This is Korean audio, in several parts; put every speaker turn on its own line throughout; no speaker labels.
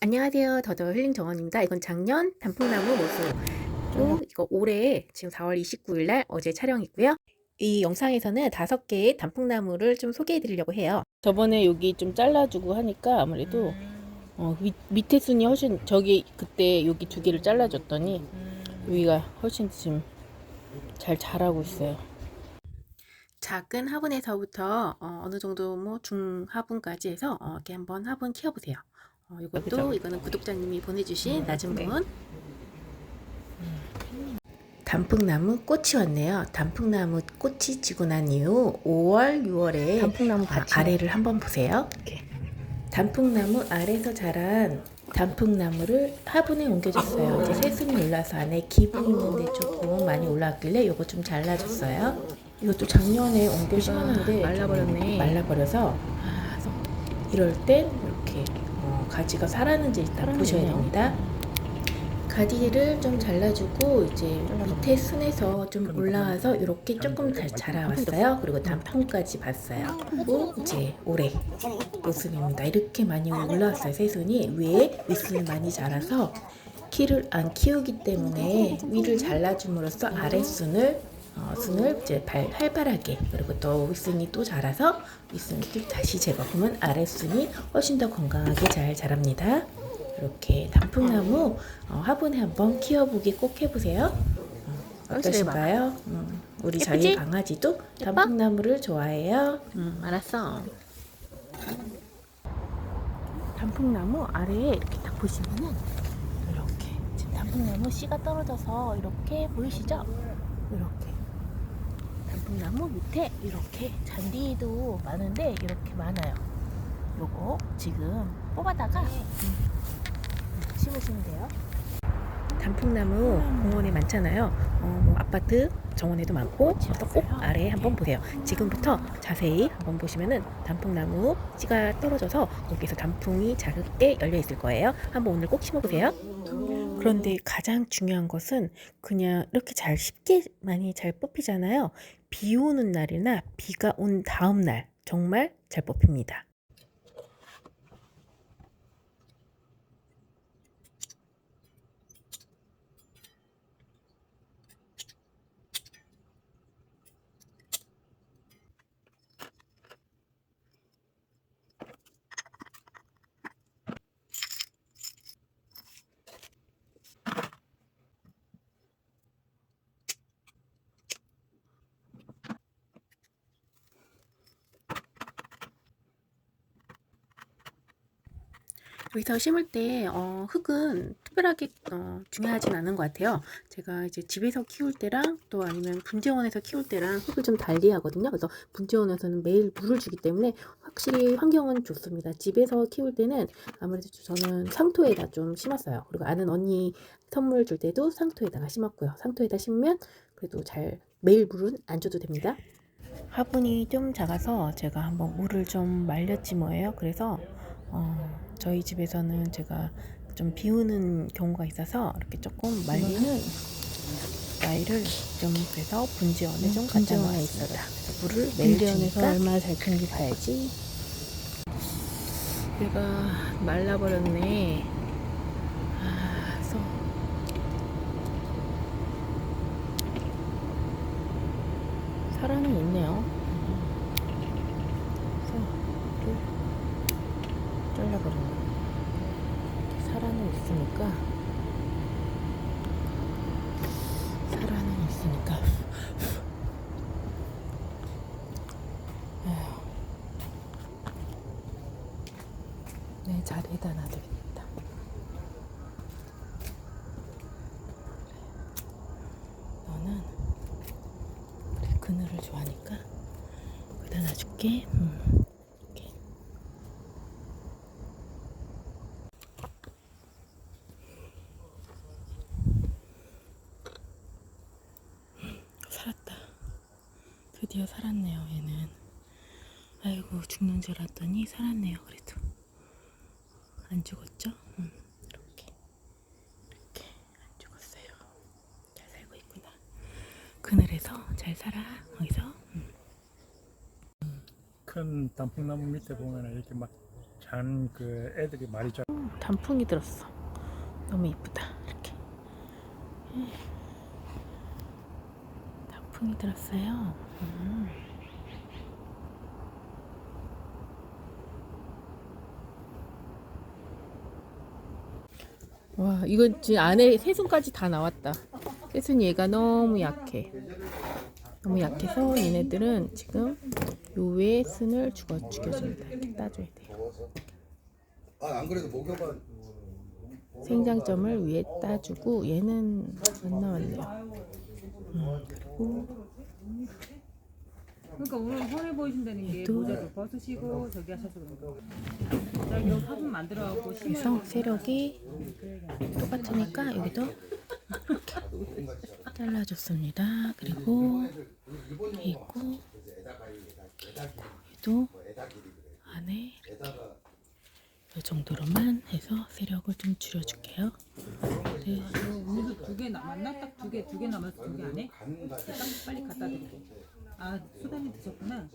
안녕하세요. 더더 힐링 정원입니다. 이건 작년 단풍나무 모습. 또 이거 올해 지금 4월 29일 날 어제 촬영이고요. 이 영상에서는 다섯 개의 단풍나무를 좀 소개해 드리려고 해요. 저번에 여기 좀 잘라주고 하니까 아무래도 어, 밑, 밑에 순이 훨씬 저기 그때 여기 두 개를 잘라줬더니 위가 훨씬 지금 잘 자라고 있어요. 작은 화분에서부터 어, 느 정도 뭐 중화분까지 해서 어, 이렇게 한번 화분 키워보세요. 어, 이것도? 이거는 구독자님이 보내주신 낮은 분. 단풍나무 꽃이 왔네요. 단풍나무 꽃이 지고 난 이후 5월, 6월에
단풍나무
아, 아래를 한번 보세요. 단풍나무 아래서 자란 단풍나무를 화분에 옮겨줬어요. 이제 새순이 올라서 안에 기분 있는데 조금 많이 올라왔길래 요거 좀 잘라줬어요. 이것도 작년에 옮겨 심었는데
말라버렸네.
말라버려서 이럴 땐 이렇게 어, 가지가 살았는지 일단. 보셔야 됩니다. 가지를 좀 잘라주고 이제 밑에 순에서 좀 올라와서 이렇게 조금 잘 자라왔어요. 그리고 단풍까지 봤어요. 그리고 이제 올해 모습입니다. 이렇게 많이 올라왔어요. 새순이 위에 윗순이 많이 자라서 키를 안 키우기 때문에 위를 잘라줌으로써 아랫순을 어, 순을 이제 발, 활발하게 그리고 또 윗순이 또 자라서 윗순이 또 다시 제거하면 아랫순이 훨씬 더 건강하게 잘 자랍니다. 이렇게 단풍나무 어, 화분에 한번 키워보기 꼭 해보세요. 어, 어떠신가요? 음, 우리 저희
예쁘지?
강아지도 단풍나무를 좋아해요.
응, 알았어.
단풍나무 아래에 이렇게 딱 보시면은 이렇게 지금 단풍나무 씨가 떨어져서 이렇게 보이시죠? 이렇게 나무 밑에 이렇게 잔디도 많은데 이렇게 많아요. 요거 지금 뽑아다가 음, 심으시면 돼요. 단풍나무 공원에 많잖아요. 어, 뭐 아파트 정원에도 많고 그래서 꼭 아래에 한번 보세요. 지금부터 자세히 한번 보시면은 단풍나무 씨가 떨어져서 거기서 단풍이 작게 열려 있을 거예요. 한번 오늘 꼭 심어보세요. 그런데 가장 중요한 것은 그냥 이렇게 잘 쉽게 많이 잘 뽑히잖아요. 비 오는 날이나 비가 온 다음 날 정말 잘 뽑힙니다. 여기서 심을 때 어, 흙은 특별하게 어, 중요하진 않은 것 같아요. 제가 이제 집에서 키울 때랑 또 아니면 분재원에서 키울 때랑 흙을 좀 달리 하거든요. 그래서 분재원에서는 매일 물을 주기 때문에 확실히 환경은 좋습니다. 집에서 키울 때는 아무래도 저는 상토에다 좀 심었어요. 그리고 아는 언니 선물 줄 때도 상토에다가 심었고요. 상토에다 심으면 그래도 잘 매일 물은 안 줘도 됩니다. 화분이 좀 작아서 제가 한번 물을 좀 말렸지 뭐예요. 그래서 어, 저희 집에서는 제가 좀 비우는 경우가 있어서 이렇게 조금 말리는 아이를 좀 그래서 분지원에 좀 갖다
분지원에
놨습니다. 그래서 물을 매일
분지원에서
주니까
얼마나 잘 큰지 봐야지.
얘가 말라버렸네. 아, 써. 살아는 있네요. 그래서 잘라버렸네. 살아는 있으니까. 살아는 있으니까. 내 자리에다 놔두겠다. 너는 우리 그늘을 좋아하니까 여기다 놔줄게. 음. 이렇게. 살았다. 드디어 살았네요, 얘는. 아이고, 죽는 줄 알았더니 살았네요, 그래도. 안 죽었죠? 음, 이렇게. 이렇게. 안 죽었어요. 잘 살고 있구나. 그늘에서 잘 살아, 거기서. 음.
큰 단풍나무 밑에 보면 이렇게 막 잔 그 애들이 말이 잘
단풍이 들었어. 너무 이쁘다. 이렇게. 단풍이 들었어요. 음. 와, 이건 지금 안에 새순까지 다 나왔다. 새순 얘가 너무 약해. 너무 약해서 얘네들은 지금 요 위에 순을 죽어 죽여줍니다. 이렇게 따줘야 돼요.
아, 안 그래도 목욕은
생장점을 위에 따주고 얘는 안 나왔네요. 음, 그리고
그러니까 오늘 허해 보이신다는 게
또-
모자도 벗으시고 저기 하셔서 그런 거.
그래서 세력이 똑같으니까 여기도 이렇게 잘라줬습니다. 그리고 있고 얘도 안에 이렇게 이 정도로만 해서 세력을 좀 줄여줄게요. 네.
두개 남았나? 딱 두 개, 두 개 남았어. 두개 안에? 딱 빨리 갖다 드릴게. 아, 수단이 드셨구나.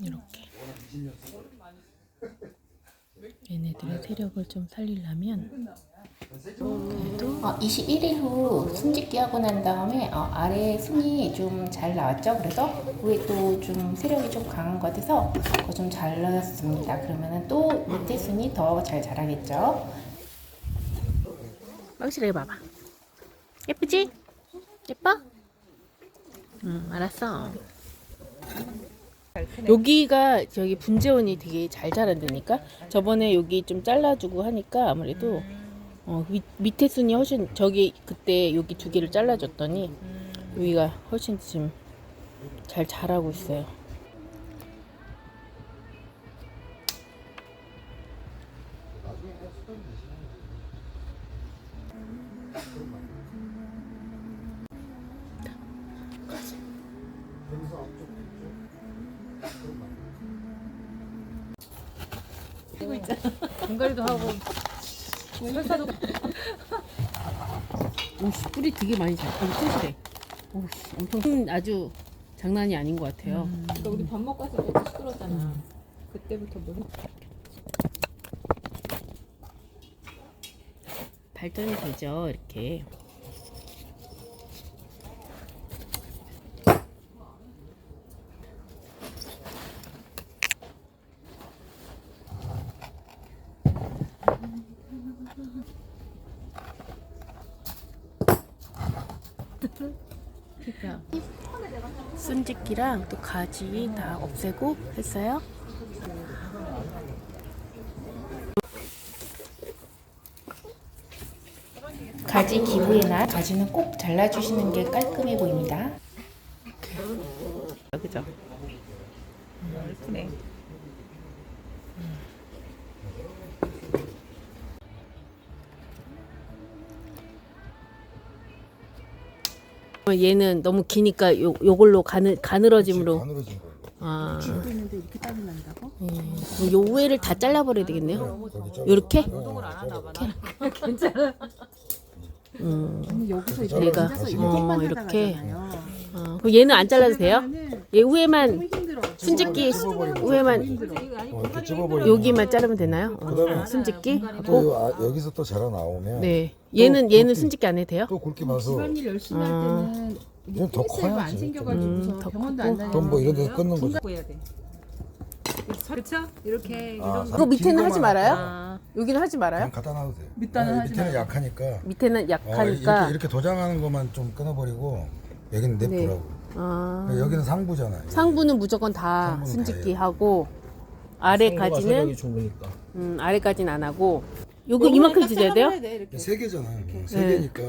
이렇게 얘네들의 세력을 좀 살리려면 그래도 어, 21일 후 숨짓기 하고 난 다음에 어, 아래 순이 좀 잘 나왔죠? 그래서 위에 또 좀 세력이 좀 강한 것 같아서 그거 좀 잘랐습니다. 그러면은 또 밑에 순이 더 잘 자라겠죠? 확실하게 봐봐. 예쁘지? 예뻐? 응 알았어 여기가 저기 분재원이 되게 잘 자란다니까? 저번에 여기 좀 잘라주고 하니까 아무래도 어, 밑, 밑에 순이 훨씬 저기 그때 여기 두 개를 잘라줬더니 여기가 훨씬 지금 잘 자라고 있어요.
분갈이도 하고 설사도
오씨 뿌리 되게 많이 잘, 되게 튼실해. 오씨 엄청 큰 아주 장난이 아닌 것 같아요.
그러니까 우리 밥 먹고 와서 너무 시끄러웠잖아. 그때부터 뭐
발전이 되죠 이렇게. 그러니까 순짓기랑 또 가지 다 없애고 했어요. 가지 기부의 날 가지는 꼭 잘라주시는 게 깔끔해 보입니다. 그죠? 얘는 너무 기니까 요 요걸로 가느 가늘어짐으로
가늘어진 거.
아
있는데 이렇게 따로 난다고?
음, 요 위에를 다 잘라버려야 되겠네요.
거기 저
요렇게?
노동을 안 하나 봐. 괜찮아.
음,
여기서
이렇게
내가 어, 이렇게. 어, 그럼 얘는 안 잘라도 돼요? 얘 위에만 순짓기 위에만
어, 이렇게 찝어버리고.
여기만 자르면 되나요? 어,
그다음에
순짓기?
또 요- 아, 여기서 또 자라 나오면
네. 얘는 얘는 순짓기 안 해도 돼요?
또 굵게 봐서
집안일 열심히 할 때는
이건
더안
커야지.
생겨가지고서
음, 더
병원도
크고.
안 다니고
또뭐 이런 데서 끊는.
해야 돼. 그렇죠? 이렇게 이
아.
그거 밑에는
긴
하지 말아요?
아,
여기는 하지 말아요?
그냥 갖다 놔도 돼.
밑단은
아,
하지
밑에는
말고.
약하니까.
밑에는
어, 이렇게,
약하니까.
이렇게 도장하는 것만 좀 끊어버리고 여기는 냅두라고.
아,
여기는 상부잖아요.
상부는 무조건 다
상부는
순짓기
다
하고 아래까지는
좁으니까.
음, 아래까지는 안 하고. 요거 이만큼 찢어야 돼요?
세 개잖아. 어, 세
네.
개니까.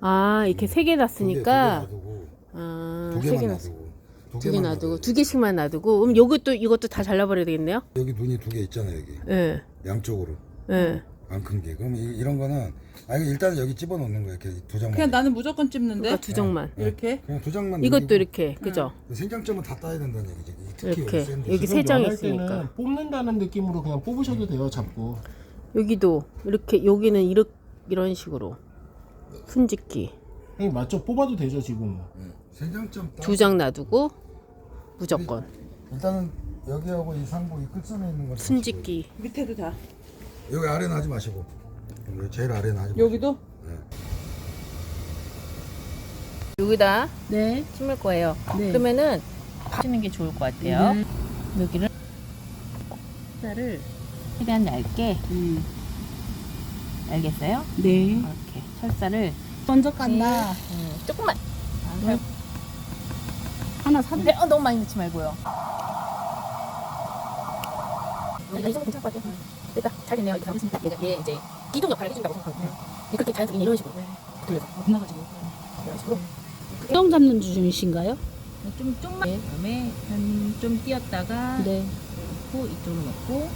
아 이렇게
세개두 개,
놨으니까.
놔두고.
아, 두세
개만
개
놔두고.
놨- 두두개 놔두고.
두
개씩만 놔두고. 그럼 요것도 이것도 다 잘라버려야 되겠네요?
여기 눈이 두 개 있잖아요 여기.
예,
양쪽으로.
예.
안 큰 게. 그럼 이, 런 거는 아 이거 일단 여기 집어 넣는 거야 이렇게 두 장만.
그냥 나는 무조건 찝는데?
그러니까 두 장만.
이렇게?
그냥 두 장만
이것도
남기고.
이렇게 그죠?
생장점은 다 따야 된다는 얘기지 특히
이렇게.
여기 샌드
여기
지금
세 장
연할
있으니까.
때는 뽑는다는 느낌으로 그냥 뽑으셔도 돼요, 잡고.
여기도 이렇게 여기는 이렇게 이런 식으로. 순짓기.
형님 맞죠? 뽑아도 되죠, 지금.
생장점 따
두 장 놔두고 무조건.
일단은 여기하고 이 상부 이 끝선에 있는 거
순짓기.
밑에도 다.
여기 아래는 하지 마시고 여기 제일 아래는 하지 마시고
여기도?
여기다
네.
심을 거예요.
네.
그러면은 파시는 게 좋을 것 같아요.
네.
여기를 쌀을 최대한 얇게
음.
알겠어요?
네.
이렇게 철사를
먼저 간다.
음, 조금만
네. 하나 사.
네, 어, 너무 많이 넣지 말고요. 이 정도 괜찮을 것 같아요. 잘 됐네요. 이렇게 얘가 얘 이제 이동 역할을 해준다고 생각하거든요. 근데 그렇게 자연스럽게 이런 식으로 돌려서
끝나가지고.
이런 식으로
똥 잡는 중이신가요?
좀 좀만. 네. 그다음에 한 좀 띄었다가
네.
놓고 이쪽으로.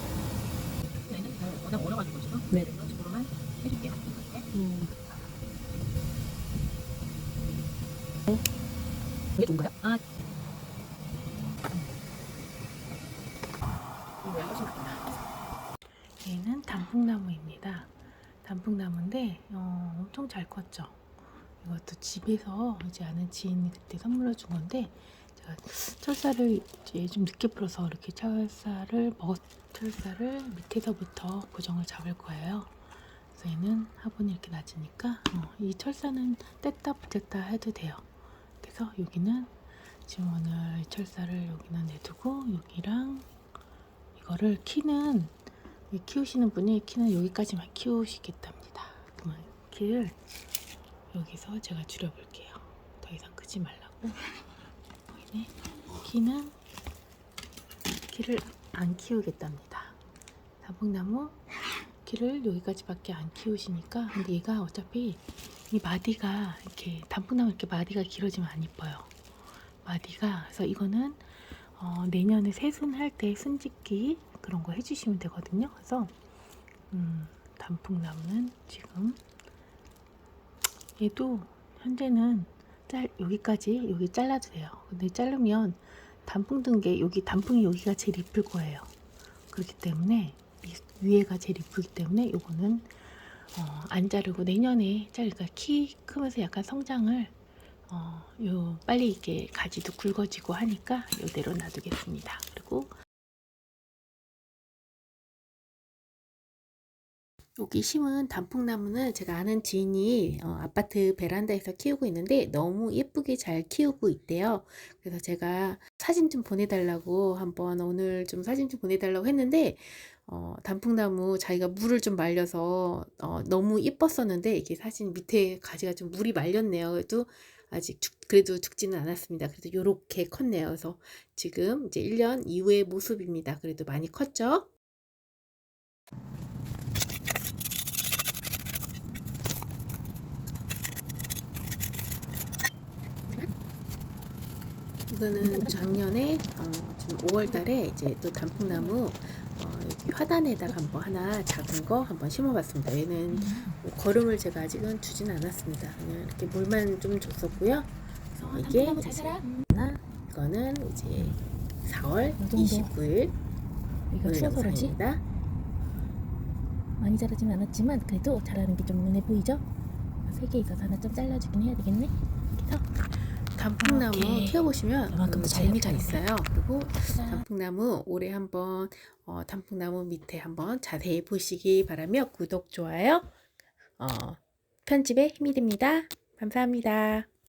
얘는 워낙 어려가지고 지금
네.
이런 식으로만 해줄게요.
음.
이게 좋은가요? 아. 얘는 단풍나무입니다. 단풍나무인데 어, 엄청 잘 컸죠. 이것도 집에서 이제 아는 지인이 그때 선물로 준 건데 제가 철사를 이제 좀 늦게 풀어서 이렇게 철사를 먹었 철사를 밑에서부터 고정을 잡을 거예요. 그래서 얘는 화분이 이렇게 낮으니까 어, 이 철사는 뗐다 붙였다 해도 돼요. 그래서 여기는 지금 오늘 철사를 여기는 내두고 여기랑 이거를 키는 이 키우시는 분이 키는 여기까지만 키우시겠답니다. 그러면 키를 여기서 제가 줄여볼게요. 더 이상 크지 말라고. 보이네? 키는 키를 안 키우겠답니다. 단풍나무 키를 여기까지밖에 안 키우시니까 근데 얘가 어차피 이 마디가 이렇게 단풍나무 이렇게 마디가 길어지면 안 이뻐요. 마디가 그래서 이거는 어, 내년에 새순 할 때 순짓기 그런 거 해주시면 되거든요. 그래서 음, 단풍나무는 지금 얘도 현재는 짤 여기까지 여기 잘라도 돼요. 근데 자르면 단풍 든 게 여기 단풍이 여기가 제일 이쁠 거예요. 그렇기 때문에 이 위에가 제일 이쁘기 때문에 요거는 어, 안 자르고 내년에 자르니까 키 크면서 약간 성장을 어, 요 빨리 이게 가지도 굵어지고 하니까 요대로 놔두겠습니다. 그리고 여기 심은 단풍나무는 제가 아는 지인이 어, 아파트 베란다에서 키우고 있는데 너무 예쁘게 잘 키우고 있대요. 그래서 제가 사진 좀 보내달라고 한번 오늘 좀 사진 좀 보내달라고 했는데 어, 단풍나무 자기가 물을 좀 말려서 어, 너무 예뻤었는데 이게 사진 밑에 가지가 좀 물이 말렸네요. 그래도 아직 죽, 그래도 죽지는 않았습니다. 그래도 요렇게 컸네요. 그래서 지금 이제 1년 이후의 모습입니다. 그래도 많이 컸죠? 이거는 작년에 어, 지금 5월달에 이제 또 단풍나무 어, 화단에다가 한번 하나 작은 거 한번 심어봤습니다. 얘는 뭐 거름을 제가 아직은 주진 않았습니다. 그냥 이렇게 물만 좀 줬었고요. 그래서 이게 하나, 이거는 이제 4월 29일
이거
오늘
추워서?
영상입니다.
많이 자라진 않았지만 그래도 자라는 게 좀 눈에 보이죠? 세 개 있어서 하나 좀 잘라주긴 해야 되겠네. 그래서
단풍나무
이렇게
키워보시면
이만큼
재미가. 있어요. 그리고 단풍나무 올해 한번 어, 단풍나무 밑에 한번 자세히 보시기 바라며 구독, 좋아요, 어, 편집에 힘이 됩니다. 감사합니다.